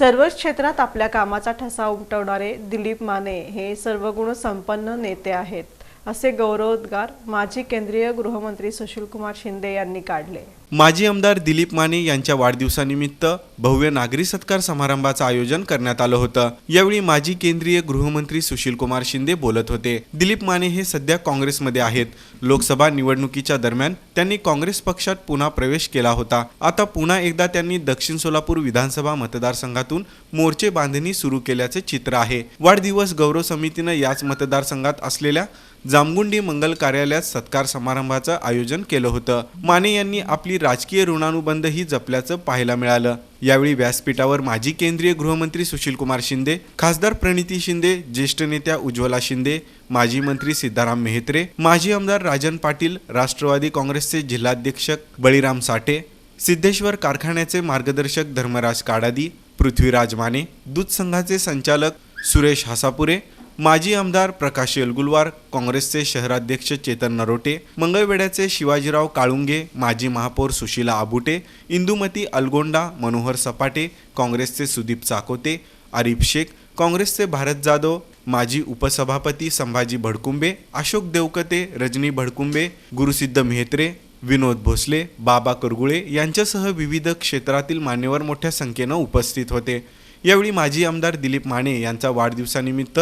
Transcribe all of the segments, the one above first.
सर्वच क्षेत्रात आपल्या कामाचा ठसा उमटवणारे दिलीप माने हे सर्वगुण संपन्न नेते आहेत असे गौरवोद्गार माजी केंद्रीय गृहमंत्री सुशीलकुमार शिंदे यांनी काढले. माजी आमदार दिलीप माने यांच्या वाढदिवसानिमित्त भव्य नागरी सत्कार समारंभाचं आयोजन करण्यात आलं होतं. यावेळी माजी केंद्रीय गृहमंत्री सुशीलकुमार शिंदे बोलत होते. दिलीप माने हे सध्या काँग्रेसमध्ये आहेत. लोकसभा निवडणुकीच्या दरम्यान त्यांनी काँग्रेस पक्षात पुन्हा प्रवेश केला होता. आता पुन्हा एकदा त्यांनी दक्षिण सोलापूर विधानसभा मतदारसंघातून मोर्चे बांधणी सुरू केल्याचे चित्र आहे. वाढदिवस गौरव समितीनं याच मतदारसंघात असलेल्या जामगुंडी मंगल कार्यालयात सत्कार समारंभाचं आयोजन केलं होतं. माने यांनी आपली राजकीय ऋणानुबंधही जपल्याचं पाहायला मिळालं. यावेळी व्यासपीठावर माजी केंद्रीय गृहमंत्री सुशीलकुमार शिंदे खासदार प्रणिती शिंदे ज्येष्ठ नेत्या उज्ज्वला शिंदे माजी मंत्री सिद्धाराम मेहत्रे माजी आमदार राजन पाटील राष्ट्रवादी काँग्रेसचे जिल्हाध्यक्ष बळीराम साठे सिद्धेश्वर कारखान्याचे मार्गदर्शक धर्मराज काडादी पृथ्वीराज माने दूध संघाचे संचालक सुरेश हासापुरे माजी आमदार प्रकाश येलगुलवार काँग्रेसचे शहराध्यक्ष चेतन नरोटे मंगळवेड्याचे शिवाजीराव काळुंगे माजी महापौर सुशीला आबुटे इंदुमती अलगोंडा मनोहर सपाटे काँग्रेसचे सुदीप चाकोते आरिफ शेख काँग्रेसचे भारत जाधव माजी उपसभापती संभाजी भडकुंबे अशोक देवकते रजनी भडकुंबे गुरुसिद्ध मेहत्रे विनोद भोसले बाबा करगुळे यांच्यासह विविध क्षेत्रातील मान्यवर मोठ्या संख्येनं उपस्थित होते. यावेळी माजी आमदार दिलीप माने यांचा वाढदिवसानिमित्त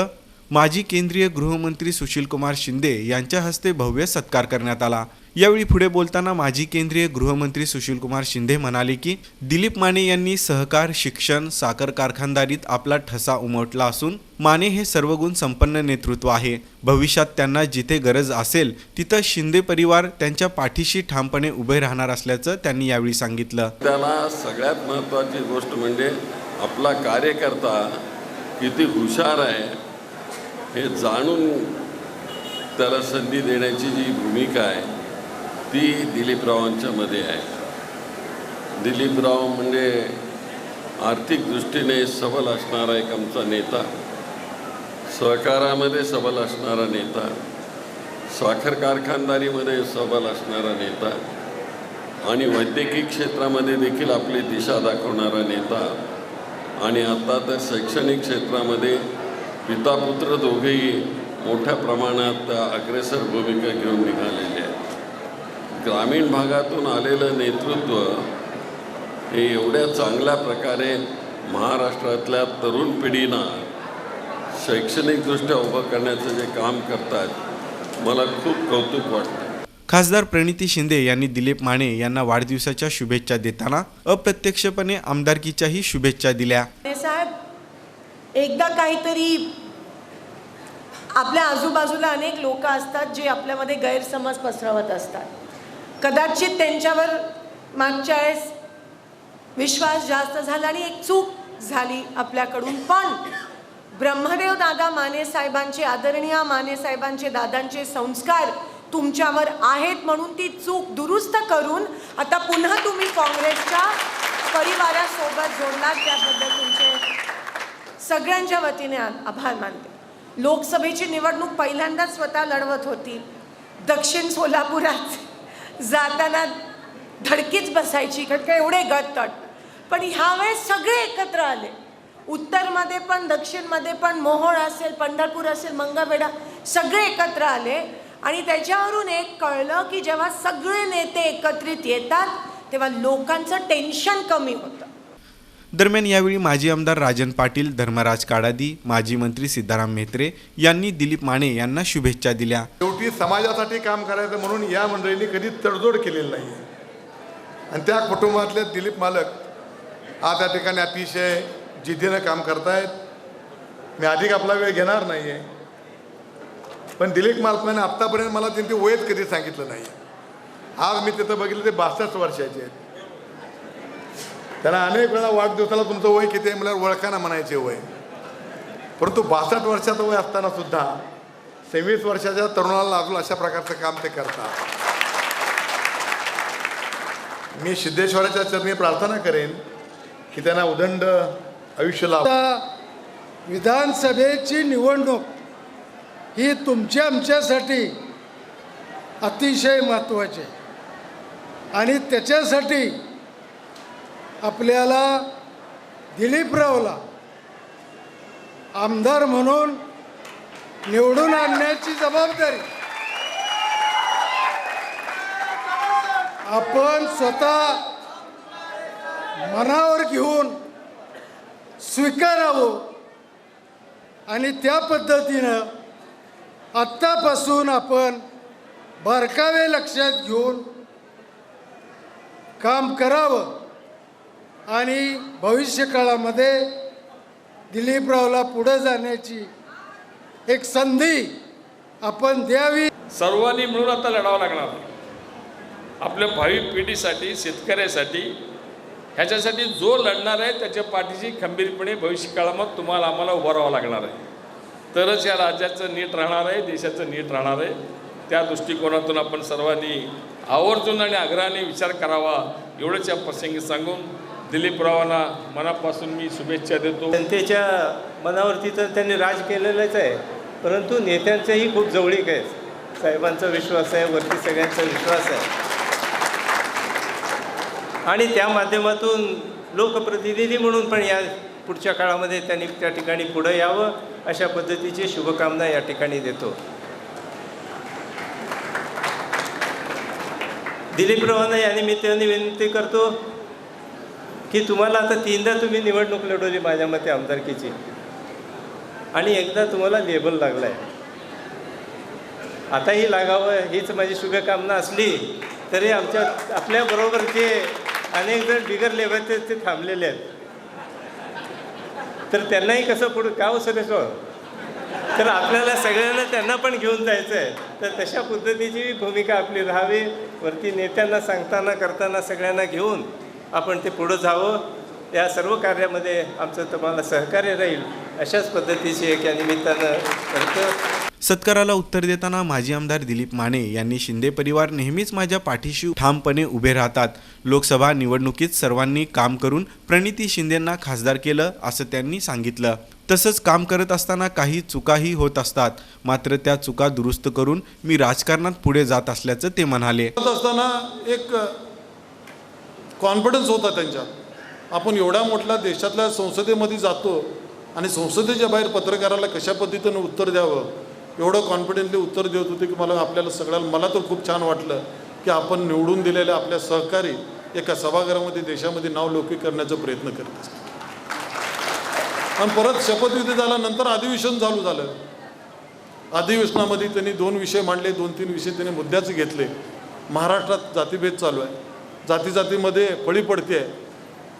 माजी केंद्रीय गृहमंत्री सुशीलकुमार शिंदे यांच्या हस्ते भव्य सत्कार करण्यात आला. यावेळी पुढे बोलताना माजी केंद्रीय गृहमंत्री सुशीलकुमार शिंदे म्हणाले की दिलीप माने यांनी सहकार शिक्षण साखर कारखानदारीत आपला ठसा उमटला असून माने हे सर्वगुण संपन्न नेतृत्व आहे. भविष्यात त्यांना जिथे गरज असेल तिथं शिंदे परिवार त्यांच्या पाठीशी ठामपणे उभे राहणार असल्याचं त्यांनी यावेळी सांगितलं. त्याला सगळ्यात महत्त्वाची गोष्ट म्हणजे आपला कार्यकर्ता किती हुशार आहे हे जाणून त्याला संधी देण्याची जी भूमिका आहे ती दिलीपरावांच्यामध्ये आहे. दिलीपराव म्हणजे आर्थिक दृष्टीने सबल असणारा एक आमचा नेता सहकारामध्ये सबल असणारा नेता साखर कारखानदारीमध्ये सबल असणारा नेता आणि वैद्यकीय क्षेत्रामध्ये देखील आपली दिशा दाखवणारा नेता आणि आता तर शैक्षणिक क्षेत्रामध्ये पिता पुत्र दोघेही मोठ्या प्रमाणात अग्रेसर भूमिका घेऊन निघालेले आहेत. ग्रामीण भागातून आलेलं नेतृत्व हे एवढ्या चांगल्या प्रकारे महाराष्ट्रातल्या तरुण पिढीना शैक्षणिकदृष्ट्या उभं करण्याचं जे काम करतात मला खूप कौतुक वाटतं. खासदार प्रणिती शिंदे यांनी दिलीप माने यांना वाढदिवसाच्या शुभेच्छा देताना अप्रत्यक्षपणे आमदारकीच्याही शुभेच्छा दिल्या. एकदा काहीतरी आपल्या आजूबाजूला अनेक लोक असतात जे आपल्यामध्ये गैरसमज पसरवत असतात. कदाचित त्यांच्यावर मागच्या वेळेस विश्वास जास्त झाला आणि एक चूक झाली आपल्याकडून. पण ब्रह्मदेव दादा माने साहेबांचे आदरणीय माने साहेबांचे दादांचे संस्कार तुमच्यावर आहेत म्हणून ती चूक दुरुस्त करून आता पुन्हा तुम्ही काँग्रेसच्या परिवारासोबत जोडलात. त्याबद्दल तुमचे सगळ्यांच्या वतीने आभार मानते. लोकसभेची निवडणूक पहिल्यांदाच स्वतः लढवत होती. दक्षिण सोलापुरात जाताना धडकीच बसायची कारण का एवढे गट पण ह्यावेळेस सगळे एकत्र आले. उत्तरमध्ये पण दक्षिणमध्ये पण मोहोळ असेल पंढरपूर असेल मंगळवेढा सगळे एकत्र आले. आणि त्याच्यावरून एक कळलं की जेव्हा सगळे नेते एकत्रित येतात तेव्हा लोकांचं टेन्शन कमी होतं. दरम्यान यावेळी माजी आमदार राजन पाटील धर्मराज काडादी माजी मंत्री सिद्धाराम म्हेत्रे यांनी दिलीप माने यांना शुभेच्छा दिल्या. शेवटी समाजासाठी काम करायचं म्हणून या मंडळींनी कधी तडजोड केलेली नाही आणि त्या कुटुंबातले दिलीप मालक आज त्या ठिकाणी अतिशय जिद्दीनं काम करतायत. मी अधिक आपला वेळ घेणार नाही आहे पण दिलीप मालकाने आत्तापर्यंत मला त्यांची वयच कधी सांगितलं नाही आज मी तिथं बघितलं ते बासष्ट वर्षाचे आहेत. त्यांना अनेक वेळा वाढदिवसाला तुमचं वय किती आहे म्हणल्यावर ओळखाना म्हणायचे वय. परंतु बासष्ट वर्षाचं वय असताना सुद्धा सव्वीस वर्षाच्या तरुणाला लागून अशा प्रकारचं काम ते करतात. मी सिद्धेश्वराच्या चरणी प्रार्थना करेन की त्यांना उदंड आयुष्य लाभ विधानसभेची निवडणूक ही तुमच्या आमच्यासाठी अतिशय महत्त्वाची आणि त्याच्यासाठी आपल्याला दिलीपरावला आमदार म्हणून निवडून आणण्याची जबाबदारी. आपण स्वतः मनावर घेऊन स्वीकारावं आणि त्या पद्धतीनं आत्तापासून आपण बारकावे लक्षात घेऊन काम करावं. आणि भविष्यकाळामध्ये दिलीपरावला पुढं जाण्याची एक संधी आपण द्यावी. सर्वांनी मिळून आता लढावं लागणार. आपल्या भावी पिढीसाठी शेतकऱ्यासाठी ह्याच्यासाठी जो लढणार आहे त्याच्या पाठीशी खंबीरपणे भविष्य काळामध्ये तुम्हाला आम्हाला उभं राहावं लागणार आहे. तरच या राज्याचं नीट राहणार आहे देशाचं नीट राहणार आहे. त्या दृष्टिकोनातून आपण सर्वांनी आवर्जून आणि आग्रहाने विचार करावा एवढंच या प्रसंगी सांगून दिलीपरावांना मनापासून मी शुभेच्छा देतो. जनतेच्या मनावरती तर त्यांनी राज केलेलंच आहे. परंतु नेत्यांचंही खूप जवळीक आहे. साहेबांचा विश्वास आहे वरती सगळ्यांचा विश्वास आहे. आणि त्या माध्यमातून लोकप्रतिनिधी म्हणून पण या पुढच्या काळामध्ये त्यांनी त्या ठिकाणी पुढं यावं अशा पद्धतीची शुभकामना या ठिकाणी देतो. दिलीपरावांना या निमित्ताने विनंती करतो. की तुम्हाला आता तीनदा तुम्ही निवडणूक लढवली माझ्या मते आमदारकीची. आणि एकदा तुम्हाला लेबल लागला आहे आताही लागावं हीच माझी शुभकामना असली तरी आमच्या आपल्याबरोबरचे अनेक जण बिगर लेवलचे ते थांबलेले आहेत. तर त्यांनाही कसं पुढं का हो सुरेश तर आपल्याला सगळ्यांना त्यांना पण घेऊन जायचं आहे तर तशा पद्धतीची भूमिका आपली राहावी. वरती नेत्यांना सांगताना करताना सगळ्यांना घेऊन आपण ते पुढं जावं. या सर्व कार्यामध्ये आमचं तुम्हाला सहकार्य राहील अशाच पद्धतीची एक या निमित्तानं करतो सत्काराला उत्तर देताना माजी आमदार दिलीप माने यांनी शिंदे परिवार नेहमीच माझ्या पाठीशी ठामपणे उभे राहतात. लोकसभा निवडणुकीत सर्वांनी काम करून प्रणिती शिंदेंना खासदार केलं असं त्यांनी सांगितलं. तसंच काम करत असताना काही चुकाही होत असतात. मात्र त्या चुका दुरुस्त करून मी राजकारणात पुढे जात असल्याचं ते म्हणाले. असताना एक कॉन्फिडन्स होता त्यांच्यात. आपण एवढ्या मोठ्या देशातल्या संसदेमध्ये जातो आणि संसदेच्या बाहेर पत्रकाराला कशा पद्धतीनं उत्तर द्यावं? एवढं कॉन्फिडेंटली उत्तर देत होते की मला आपल्याला सगळ्याला मला तर खूप छान वाटलं की आपण निवडून दिलेल्या आपल्या सहकारी एका सभागृहामध्ये देशामध्ये नाव लौकिक करण्याचा प्रयत्न करत असतात. आणि परत शपथविधी झाल्यानंतर अधिवेशन चालू झालं. अधिवेशनामध्ये त्यांनी दोन विषय मांडले दोन तीन विषय त्यांनी मुद्द्याचे घेतले. महाराष्ट्रात जातीभेद चालू आहे. जाती जातीमध्ये फळी पडते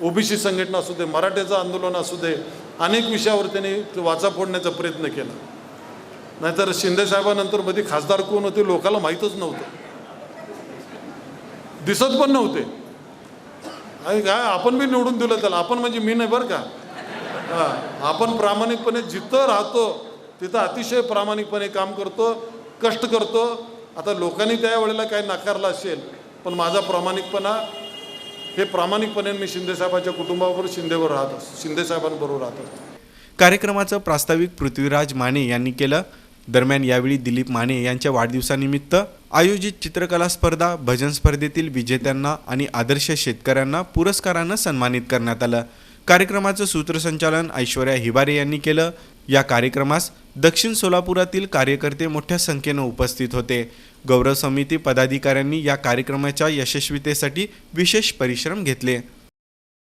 ओबीसी संघटना असू दे मराठ्याचं आंदोलन असू दे अनेक विषयावर त्यांनी वाचा फोडण्याचा प्रयत्न केला. नाहीतर शिंदे साहेबानंतरमध्ये खासदार कोण होते लोकांना माहीतच नव्हतं. दिसत पण नव्हते. आणि काय आपण बी निवडून दिलं त्याला. आपण म्हणजे मी नाही बरं का. हां आपण प्रामाणिकपणे जिथं राहतो तिथं अतिशय प्रामाणिकपणे काम करतो कष्ट करतो. आता लोकांनी त्या वेळेला काही नाकारलं असेल पण माझा प्रामाणिकपणा हे प्रामाणिकपणे मी शिंदेसाहेबाच्या कुटुंबाबरोबर शिंदेवर राहत असतो शिंदेसाहेबांबरोबर राहत असतो. कार्यक्रमाचं प्रास्ताविक पृथ्वीराज माने यांनी केलं. दरम्यान यावेळी दिलीप माने यांच्या वाढदिवसानिमित्त आयोजित चित्रकला स्पर्धा भजन स्पर्धेतील विजेत्यांना आणि आदर्श शेतकऱ्यांना पुरस्कारानं सन्मानित करण्यात आलं. कार्यक्रमाचं सूत्रसंचालन ऐश्वर्या हिबारे यांनी केलं. या कार्यक्रमास दक्षिण सोलापुरातील कार्यकर्ते मोठ्या संख्येनं उपस्थित होते. गौरव समिती पदाधिकाऱ्यांनी या कार्यक्रमाच्या यशस्वीतेसाठी विशेष परिश्रम घेतले.